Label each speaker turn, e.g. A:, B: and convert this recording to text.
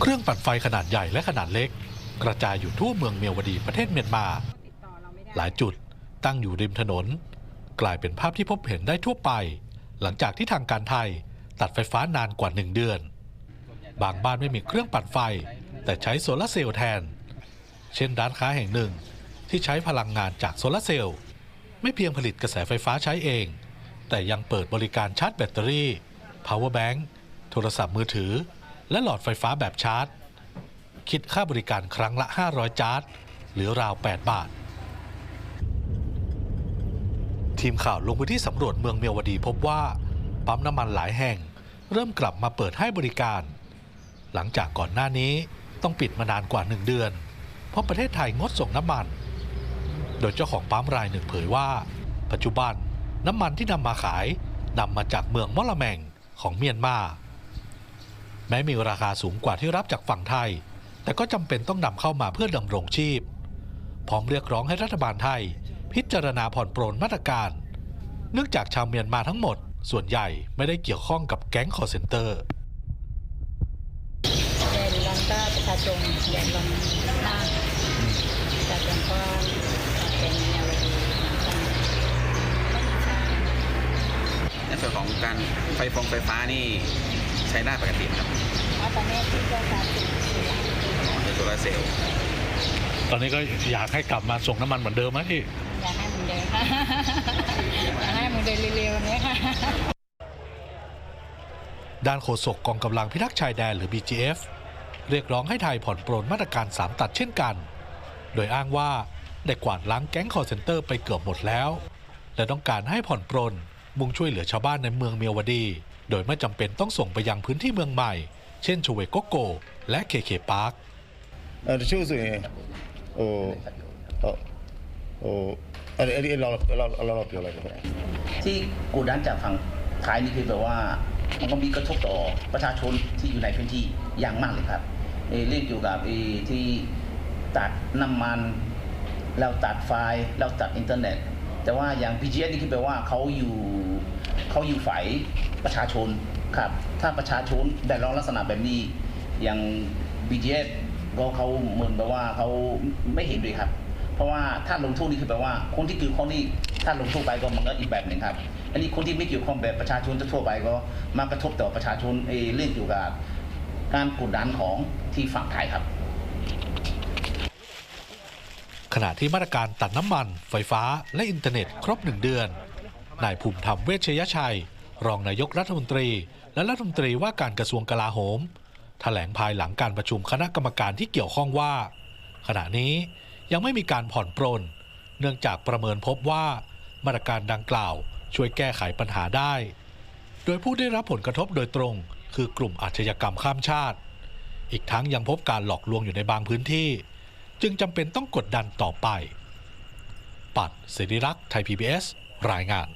A: เครื่องปั่นไฟขนาดใหญ่และขนาดเล็ก กระจายอยู่ทั่วเมืองเมียวดีประเทศเมียนมา หลายจุดตั้งอยู่ริมถนน กลายเป็นภาพที่พบเห็นได้ทั่วไป หลังจากที่ทางการไทยตัดไฟฟ้านานกว่าหนึ่งเดือน บางบ้านไม่มีเครื่องปั่นไฟ แต่ใช้โซลาเซลล์แทน เช่นร้านค้าแห่งหนึ่งที่ใช้พลังงานจากโซลาเซลล์ไม่เพียงผลิตกระแสไฟฟ้าใช้เอง แต่ยังเปิดบริการชาร์จแบตเตอรี่ power bank โทรศัพท์มือถือ และหลอดไฟฟ้าแบบชาร์จ คิดค่าบริการครั้งละ 500 จาร์ดหรือราว 8 บาท ทีมข่าวลงพื้นที่สำรวจเมืองเมียวดีพบว่าปั๊มน้ำมันหลายแห่ง เริ่มกลับมาเปิดให้บริการ หลังจากก่อนหน้านี้ต้องปิดมานานกว่า 1 เดือน เพราะประเทศไทยงดส่งน้ำมัน โดยเจ้าของปั๊มรายหนึ่งเผยว่า ปัจจุบันน้ำมันที่นำมาขายนำมาจากเมืองมอละแมงของเมียนมา แม้มีราคาสูงกว่าที่รับจากฝั่งไทย แต่ก็จำเป็นต้องนำเข้ามาเพื่อดำรงชีพ พร้อมเรียกร้องให้รัฐบาลไทย พิจารณาผ่อนปรนมาตรการ เนื่องจากชาวเมียนมาทั้งหมด ส่วนใหญ่ไม่ได้เกี่ยวข้องกับแก๊งคอร์เซนเตอร์
B: เดินลองก็ประชาชนเดินลองหน้าประชาชนก็เป็นแนวดีนะครับไม่มีทาง
C: ในส่วนของการไฟฟองไฟฟ้านี่ ใช้ได้ปกติไหมครับ
B: เพราะตอนนี้ที่เรื่องการติดเชื้อ
C: อ๋อในโซลาร์เซลล์
A: ตอนนี้ก็อยากให้กลับมาส่งน้ำมันเหมือนเดิมไหมพี่
B: อยากให้มันเดินค่ะอยากให้มันเดินเร็วๆนี้ค่ะ
A: ด้านโฆษกกองกำลังพิทักษ์ชายแดนหรือ BGF เรียกร้องให้ไทยผ่อนปรนมาตรการ 3 ตัดเช่นกัน โดยอ้างว่าได้กวาดล้างแก๊งคอร์เซนเตอร์ไปเกือบหมดแล้ว และต้องการให้ผ่อนปรนมุ่งช่วยเหลือชาวบ้านในเมืองเมียวดี โดยไม่จำเป็นต้องส่งไปยังพื้นที่เมืองใหม่ เช่นชเวโกโก และเคเคพาร์ค
D: あのอโอあをあれあれเราเราเราเราเปลี่ยนอะไร
E: ที่กูดันจากฝั่งท้ายนี่คือแบบว่ามันก็มีกระทบต่อประชาชนที่อยู่ในพื้นที่อย่างมากเลยครับเรื่องเกี่ยวกับที่ตัดน้ำมัน เราตัดไฟเราตัดอินเทอร์เน็ต แต่ว่าอย่าง BGS นี่คือแปลว่าเขาอยู่เขาอยู่ฝ่ายประชาชนครับ ถ้าประชาชนได้ร้องลักษณะแบบนี้อย่าง BGS ก็เขาเหมือนแบบว่าเขาไม่เห็นด้วยครับ เพราะว่าถ้าลงโทษนี่คือแปลว่า คนที่เกี่ยวข้องนี่ถ้าลงโทษไปก็มันก็อีกแบบหนึ่งครับ อันนี้คนที่ไม่เกี่ยวข้องแบบประชาชนทั่วไปก็มากระทบต่อประชาชนเออเรื่องเกี่ยวกับการกดดันของที่ฝั่งไทยครับ
A: ข ณะที่มาตรการตัดน้ำมัน ไฟฟ้า และอินเทอร์เน็ตครบหนึ่งเดือน นายภูมิธรรมเวชยชัย รองนายกรัฐมนตรี และรัฐมนตรีว่าการกระทรวงกลาโหม แถลงภายหลังการประชุมคณะกรรมการที่เกี่ยวข้องว่า ขณะนี้ยังไม่มีการผ่อนปรน เนื่องจากประเมินพบว่า มาตรการดังกล่าวช่วยแก้ไขปัญหาได้ โดยผู้ได้รับผลกระทบโดยตรง คือกลุ่มอาชญากรรมข้ามชาติ อีกทั้งยังพบการหลอกลวงอยู่ในบางพื้นที่ จึงจำเป็นต้องกดดันต่อไป ปัดศิริรักษ์ไทย PBS รายงาน